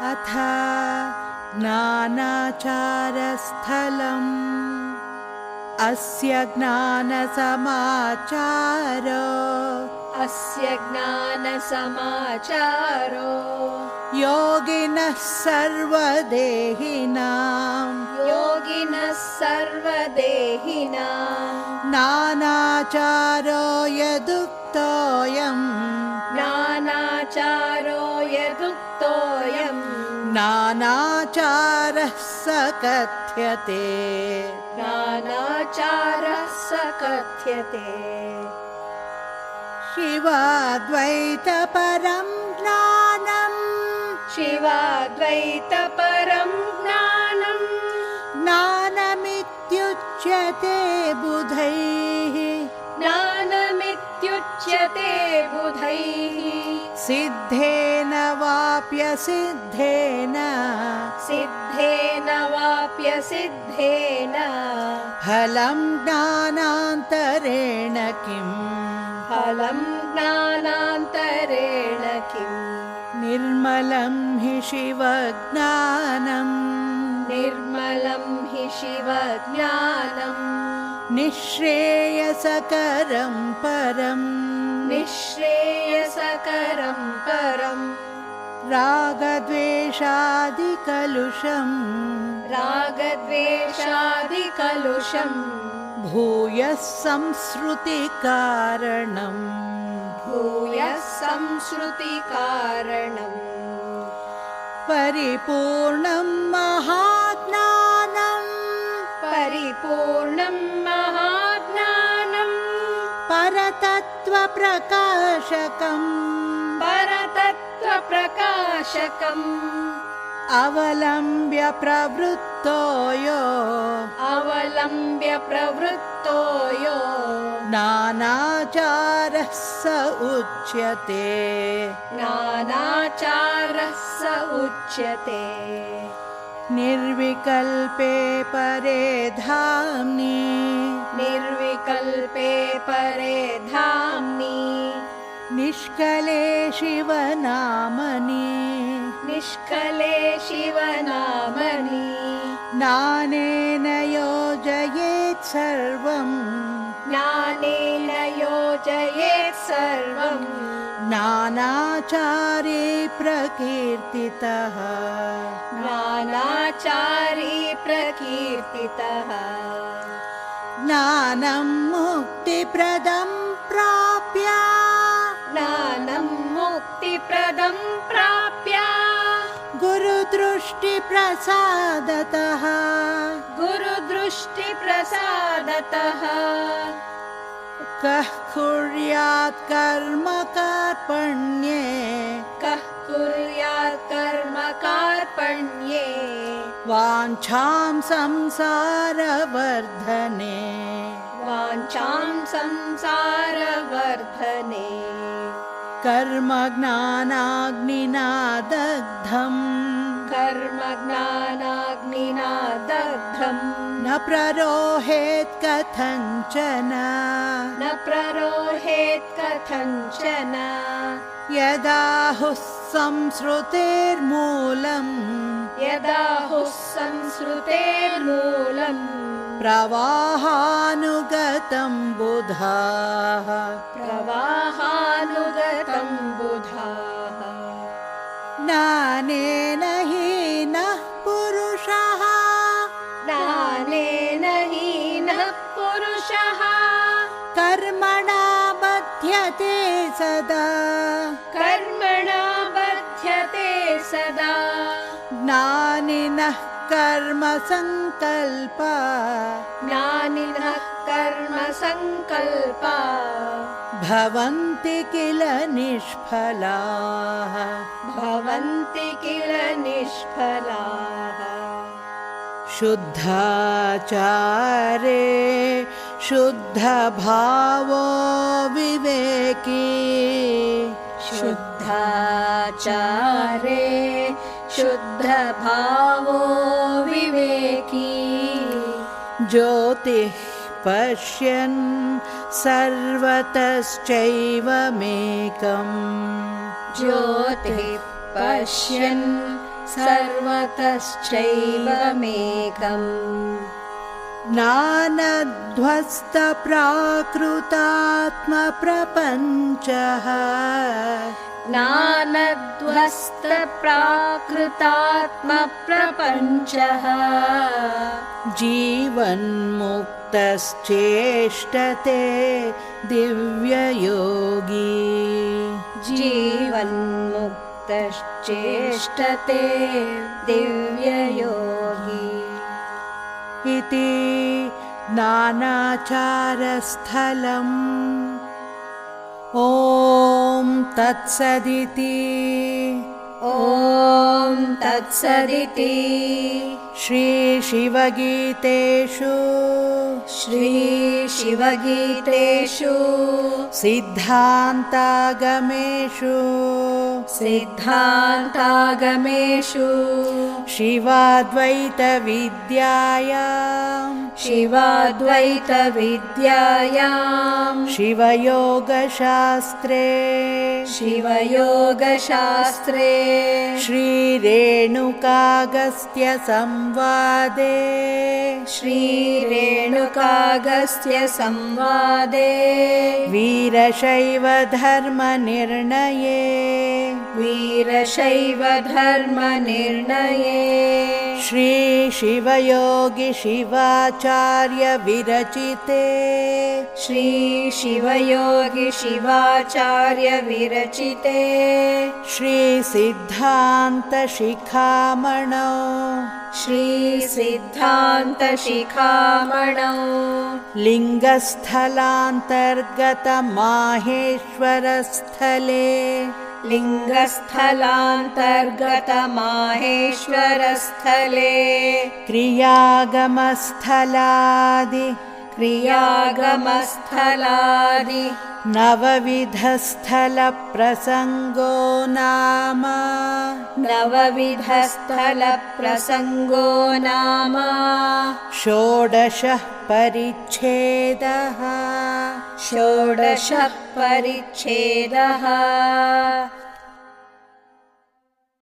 अथ नानाचारस्थलम् अस्य ज्ञानसमाचार। अस्य ज्ञानसमाचारो। योगिनः सर्वदेहिनां योगिनः सर्वदेहिनां नानाचारो यदुक्तोऽयम्। नानाचारो यदुक्तोऽयम् नानाचारः स कथ्यते नानाचारः स कथ्यते शिवाद्वैतपरं ज्ञानम् शिवाद्वैतपरं ज्ञानम् ज्ञानमित्युच्यते बुधैः। ज्ञानमित्युच्यते बुधैः सिद्धेन वाप्यसिद्धेन। सिद्धेन वाप्यसिद्धेन। फलं ज्ञानान्तरेण किम्? फलं ज्ञानान्तरेण किम्? निर्मलं हि शिवज्ञानम्। निर्मलं हि शिवज्ञानम् निःश्रेयसकरं परम्। निःश्रेयसकरं परम्। रागद्वेषादिकलुषम्। रागद्वेषादिकलुषम्। भूयः संसृतिकारणम् भूयः संश्रुतिकारणम्। परिपूर्णं महाज्ञानम् परिपूर्णं महाज्ञानम्। परतत्त्वप्रकाशकम्। परतत्त्वप्रकाशकम्। अवलम्ब्य प्रवृत्तो यो अवलम्ब्य प्रवृत्तो यो नानाचारः स उच्यते। नानाचारः स उच्यते निर्विकल्पे परे धाम्नि। निर्विकल्पे परे धाम्नि। निष्कले शिवनामनि। निष्कले शिवनामनि। नानेन योजयेत् सर्वम्। ज्ञानेन योजयेत् सर्वम् नानाचारे प्रकीर्तितः। नानाचारी प्रकीर्तितः। ज्ञानं मुक्तिप्रदं प्राप्य। ज्ञानं मुक्तिप्रदं प्राप्य। गुरुदृष्टिप्रसादतः। गुरुदृष्टिप्रसादतः कः कुर्यात् कर्म कार्पण्ये कः कुर्यात् कर्म कार्पण्ये वाञ्छां संसारवर्धने। वाञ्छां संसारवर्धने। कर्मज्ञानाग्निना दग्धम्। कर्म ज्ञानाग्निना दग्धम् न प्ररोहेत् कथञ्चन न। प्ररोहेत् कथञ्चन यदाहुः संसृतेर्मूलम् यदाहुः संसृतेर्मूलम् प्रवाहानुगतं बुधाः। प्रवाहानुगतं बुधाः। ज्ञानेन सदा। ज्ञानिनः कर्मसङ्कल्पा ज्ञानिनः कर्म सङ्कल्पा भवन्ति किल निष्फलाः। भवन्ति किल निष्फलाः। शुद्धाचारे शुद्धभावो विवेकी। शुद्धाचारे शुद्धभावो विवेकी। ज्योतिः पश्यन् सर्वतश्चैवमेकम् ज्योतिः पश्यन् सर्वतश्चैवमेकम् नानध्वस्तप्राकृतात्मप्रपञ्चः नानध्वस्तप्राकृतात्मप्रपञ्चः जीवन्मुक्तश्चेष्टते दिव्ययोगी। जीवन्मुक्तश्चेष्टते दिव्ययोगी। इति नानाचारस्थलम् ॐ तत्सदिति। ॐ तत्सदिति। श्रीशिवगीतेषु। श्रीशिवगीतेषु। सिद्धान्तागमेषु। सिद्धान्तागमेषु। शिवाद्वैतविद्यायां शिवाद्वैतविद्यायाम् शिवयोगशास्त्रे। शिवयोगशास्त्रे। श्रीरेणुकागस्त्य संवादे वीरशैवधर्मनिर्णये वीरशैवधर्मनिर्णये श्रीशिवयोगि शिवाचार्य विरचिते। श्रीशिवयोगि शिवाचार्य विरचिते। श्रीसिद्धान्तशिखामणौ श्रीसिद्धान्तशिखामणौ। लिङ्गस्थलान्तर्गतमाहेश्वरस्थले। लिङ्गस्थलान्तर्गतमाहेश्वरस्थले। क्रियागमस्थलादि। क्रियागमस्थलादि नवविधस्थलप्रसङ्गो नाम। नवविधस्थलप्रसङ्गो नाम। षोडशः परिच्छेदः। षोडशः परिच्छेदः